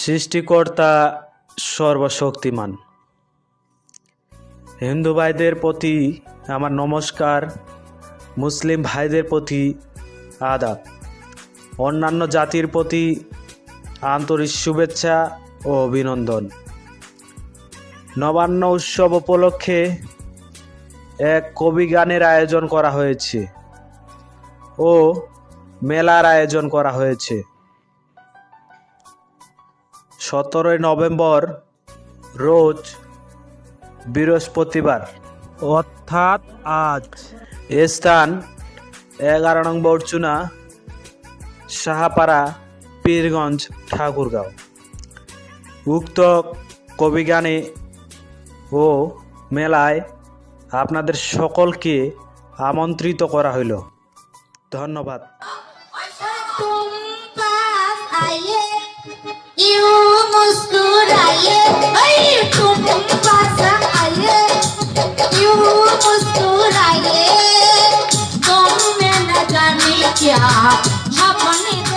সৃষ্টিকর্তা সর্বশক্তিমান। হিন্দু ভাইদের প্রতি আমার নমস্কার, মুসলিম ভাইদের প্রতি আদাব। অন্যান্য জাতির প্রতি আন্তরিক শুভেচ্ছা ও অভিনন্দন। নবান্ন উৎসব উপলক্ষে এক কবি গানের আয়োজন করা হয়েছে ও মেলার আয়োজন করা হয়েছে। সতেরোই নভেম্বর রোজ বৃহস্পতিবার। অর্থাৎ আজ। এ স্থান এগারো নং বরচুনা সাহাপাড়া পীরগঞ্জ ঠাকুরগাঁও। উক্ত কবিগানে ও মেলায় আপনাদের সকলকে আমন্ত্রিত করা হইল। ধন্যবাদ। क्या? अपने